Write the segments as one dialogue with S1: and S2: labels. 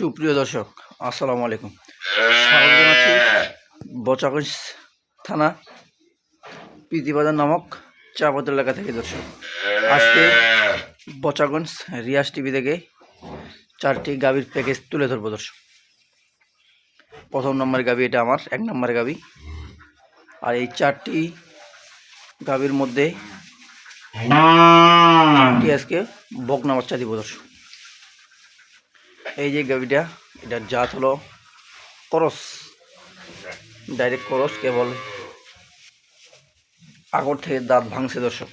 S1: সুপ্রিয় দর্শক আসসালামু আলাইকুম। স্বাগত জানাচ্ছি বচাগঞ্জ থানা প্রীতিবাজার নামক চাপাতল এলাকা থেকে দর্শক আজকে বচাগঞ্জ রিয়াজ টিভি থেকে চারটি গাবির প্যাকেজ তুলে ধরবো দর্শক। প্রথম নম্বরের গাবি এটা আমার এক নম্বরের গাবি আর এই চারটি গাবির মধ্যে আজকে বকনা বাচ্চা দিব দর্শক। এই যে গাভিটা এটার জাত হলো করস। ডাইরেক্ট করস, কেবল আগর থেকে দাঁত ভাঙছে দর্শক।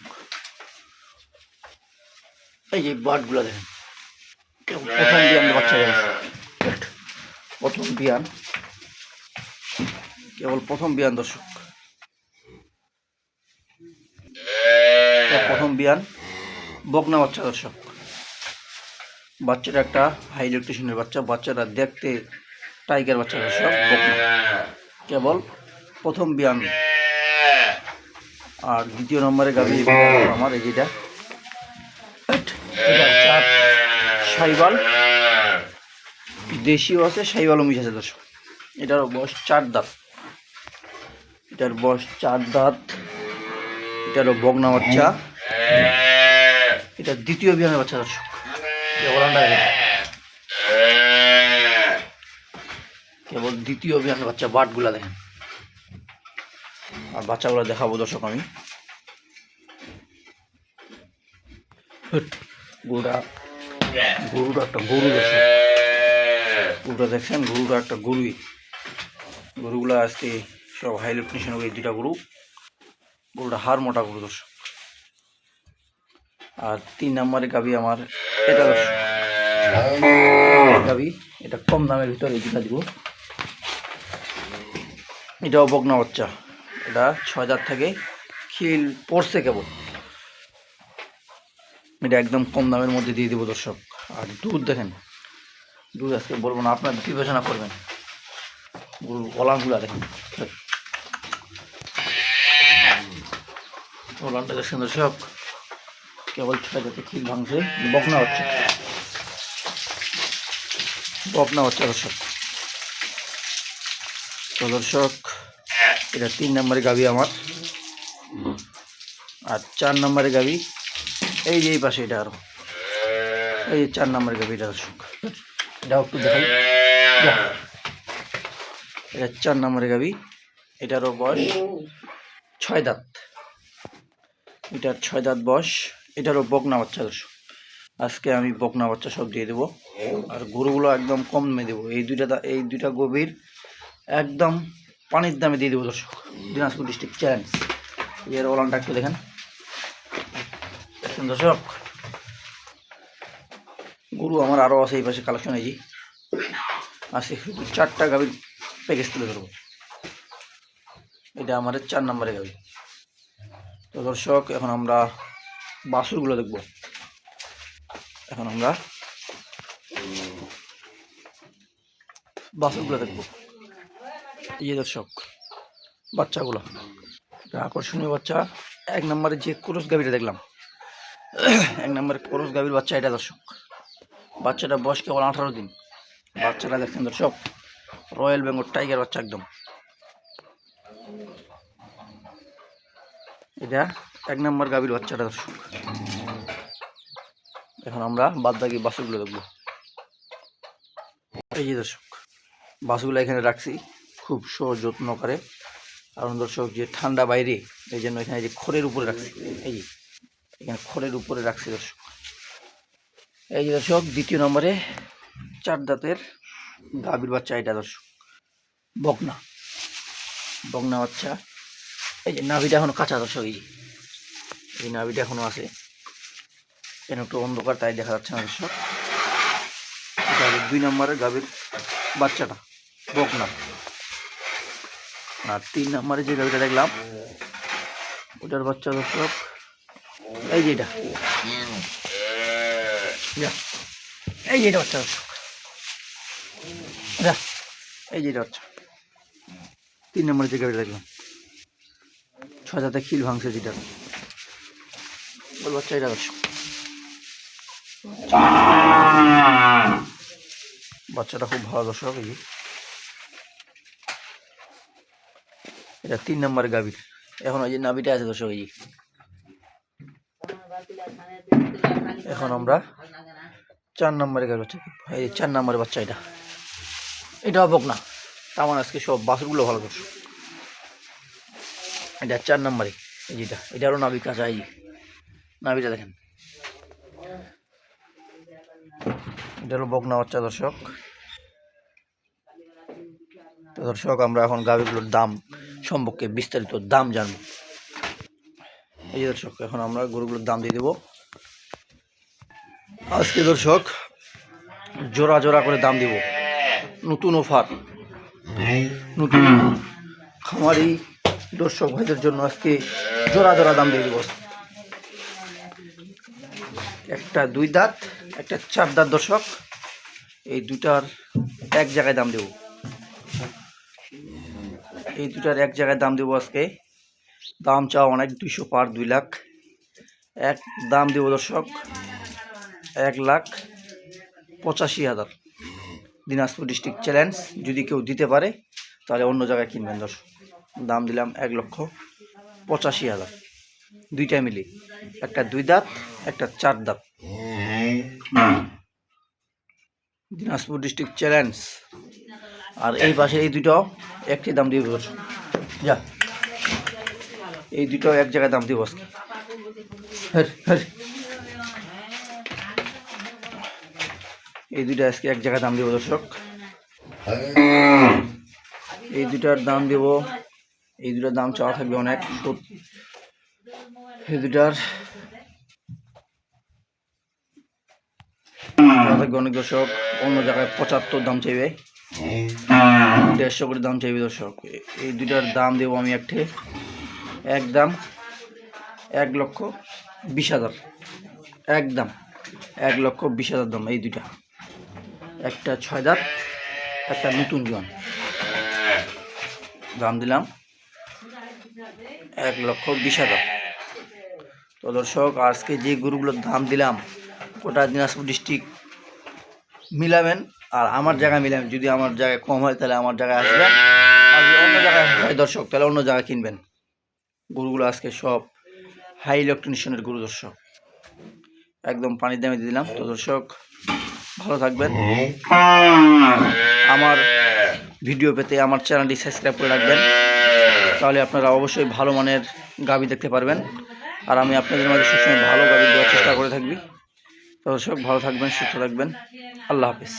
S1: এই যে বাটগুলো দেখেন প্রথম বিয়ান বাচ্চা প্রথম বিয়ান। কেবল প্রথম বিয়ান দর্শক। প্রথম বিয়ান বকনা বাচ্চা দর্শক। বাচ্চাটা একটা হাই ইলেকট্রিশিয়ানের বাচ্চা, বাচ্চাটা দেখতে টাইগার বাচ্চা সব কেবল প্রথম বিয়ান। আর দ্বিতীয় নম্বরে গাভি আমার, এই যেটা। সাইবাল। দেশিও আছে, সাইবালও মিশ আছে, দর্শক। এটার বয়স চার দাঁত। এটার বয়স চার দাঁত। এটারও বগনা বাচ্চা। এটা দ্বিতীয় বিয়ানের বাচ্চা, দর্শক। কেবল দ্বিতীয় বিয়ানের বাচ্চা বাটগুলা দেখেন। আর বাচ্চাগুলো দেখাবো দর্শক আমি। গরুটা গরুটা একটা গরু দর্শক গরুটা দেখছেন? গরুটা একটা গরুই গরুগুলো আজকে সব হাই এই দুটা গরু। গরুটা হার মোটা গরু দর্শক। আর তিন নম্বরে গাবি আমার, এটা। গাবি, এটা কম দামের ভিতরে এই দুটা দিব। এটাও বগনা বাচ্চা। এটা ছয় হাজার থেকে খিল পড়ছে কেবল। এটা একদম কম দামের মধ্যে দিয়ে দিব দর্শক। আর দুধ দেখেন, দুধ আজকে বলব না, আপনার বিবেচনা করবেন। গরুর দেখেন। ওলানটা দেখছেন দর্শক কেবল ছয় জাতে খিল ভাঙছে বকনা হচ্ছে। বকনা হচ্ছে দর্শক। তো দর্শক, এটা তিন নম্বরে গাবি আমার। আর চার নম্বরে গাবি, এই যে এই পাশে এটা আরও। এই চার নম্বরে গাবি এটা দর্শক। এটাও একটু দেখাই। এটা চার নম্বরে গাবি, এটারও বয়স ছয় দাঁত। এটার ছয় দাঁত বয়স এটারও বকনা বাচ্চা দর্শক। আজকে আমি বকনা বাচ্চা সব দিয়ে দেবো। আর গরুগুলো একদম কম দামে দেবো। এই দুইটা এই দুইটা গভীর একদম পানির দামে দিয়ে দেবো দর্শক। Dinajpur district challenge. এর ওলানটা একটু দেখেন। দর্শক। গরু আমার আরও আছে এই পাশে কালেকশন এই আছে চারটা গাভীর প্যাকেজ তুলে ধরবো। এটা আমাদের চার নম্বরে গাভী। তো দর্শক, এখন আমরা বাছুরগুলো দেখব। এখন আমরা বাছুরগুলো দেখব। এই যে দর্শক, বাচ্চাগুলো আকর্ষণীয় বাচ্চা। এক নম্বরে যে ক্রস গাভীটা দেখলাম। এক নম্বরে ক্রস গাভীর বাচ্চা এটা দর্শক। বাচ্চাটা বয়স কেবল আঠারো দিন। বাচ্চাটা দেখছেন দর্শক, রয়্যাল বেঙ্গল টাইগার বাচ্চা একদম। এটা এক নম্বর গাভীর বাচ্চাটা দর্শক এখন আমরা বাদ বাকি বাসুগুলো দেখব। এই যে দর্শক বাসগুলো এখানে রাখছি খুব সযত্ন করে। কারণ দর্শক, যে ঠান্ডা বাইরে, এই জন্য এখানে যে খড়ের উপরে রাখছি। এই যে, এখানে খড়ের উপরে রাখছি দর্শক। এই যে দর্শক, দ্বিতীয় নম্বরে চার দাঁতের গাভীর বাচ্চা এটা দর্শক। বকনা। বকনা বাচ্চা। এই যে নাভিটা এখন কাঁচা দর্শক, এই যে। এই নাভিটা এখনও আছে। কেন একটু অন্ধকার, তাই দেখা যাচ্ছে না দর্শক হলো দুই নম্বরের গাভীর বাচ্চাটা বকনা আর তিন নম্বরে যে গাভীটা দেখলাম, ওটার বাচ্চা দর্শক এই যে এটা। এই যে এটা বাচ্চা দর্শক এই যে এটা বাচ্চা। তিন নম্বরে যে গাভীটা দেখলাম, ছয় জাতে খিল ভাঙছে যেটা। বল বাচ্চা এটা দর্শক বাচ্চাটা খুব ভালো দর্শক। এটা তিন নম্বরের গাভীর। এখন ওই যে নাভিটা আছে দর্শক, এই। এখন আমরা চার নম্বরের গাভীর এই চার নম্বরের বাচ্চা এটা। এটা হোক না। তেমন আজকে সব বাছুরগুলো ভালো দর্শক। এটা চার নম্বরে যেটা এটারও নাভি কাঁচা, এই। নাভিটা দেখেন। এটা হলো বকনা বাচ্চা দর্শক। তো দর্শক আমরা এখন গাভিগুলোর দাম সম্পর্কে বিস্তারিত দাম জানব। এই দর্শক এখন আমরা গরুগুলোর দাম দিয়ে দেবো। আজকে দর্শক জোড়া জোড়া করে দাম দিব। নতুন অফার। নতুন খামারি দর্শক ভাইদের জন্য আজকে জোড়া জোড়া দাম দিয়ে দেবো। একটা দুই দাঁত, একটা চার দাঁত দর্শক। এই দুটার এক জায়গায় দাম দেব। এই দুটার এক জায়গায় দাম দেবো আজকে। দাম চাও অনেক, দুইশো পার দুই লাখ। এক দাম দেব দর্শক, এক লাখ পঁচাশি হাজার। দিনাজপুর ডিস্ট্রিক্ট চ্যালেঞ্জ, যদি কেউ দিতে পারে, তাহলে অন্য জায়গায় কিনবেন দর্শক। দাম দিলাম এক লক্ষ পঁচাশি হাজার। দুইটা মিলি। একটা দুই দাঁত একটা চার দাঁত। দিনাজপুর ডিস্ট্রিক্ট চ্যালেঞ্জ আর এই পাশে এই দুটো একটি দাম দিয়ে বলছো যা। এই দুটো এক জায়গায় দাম হের, হের। এই দুটো আজকে এক জায়গায় দাম দিব দর্শক। এই দুটার দাম দেব এই দুটার দাম চাওয়া থাকবে অনেক। দুটার অনেক দর্শক অন্য জায়গায় পঁচাত্তর দাম চাইবে। দেড়শো করে দাম চাইবে দর্শক। এই দুটার দাম দেবো আমি একটে। এক দাম এক লক্ষ বিশ হাজার। একদম এক লক্ষ বিশ হাজার দাম এই দুইটা। একটা ছয় দাঁত, একটা নতুন জন। দাম দিলাম এক লক্ষ বিশ হাজার। তো দর্শক, আজকে যে গরুগুলোর দাম দিলাম গোটা দিনাজপুর ডিস্ট্রিক্ট মিলাবেন, আর আমার জায়গায় মিলাবেন। যদি আমার জায়গায় কম হয়, তাহলে আমার জায়গায় আসবেন। আর অন্য জায়গায় হয়, দর্শক, তাহলে অন্য জায়গায় কিনবেন। গরুগুলো আজকে সব হাই ইলেকট্রনিশনের গরু, দর্শক। একদম পানির দামে দিয়ে দিলাম। তো দর্শক, ভালো থাকবেন। আমার ভিডিও পেতে আমার চ্যানেলটি সাবস্ক্রাইব করে রাখবেন। তাহলে আপনারা অবশ্যই ভালো মানের গাবি দেখতে পারবেন। আর আমি আপনাদের মাঝে সবসময় ভালো গাড়ি দেওয়ার চেষ্টা করে থাকবি। তো সব ভালো থাকবেন, সুস্থ থাকবেন। আল্লাহ হাফিজ।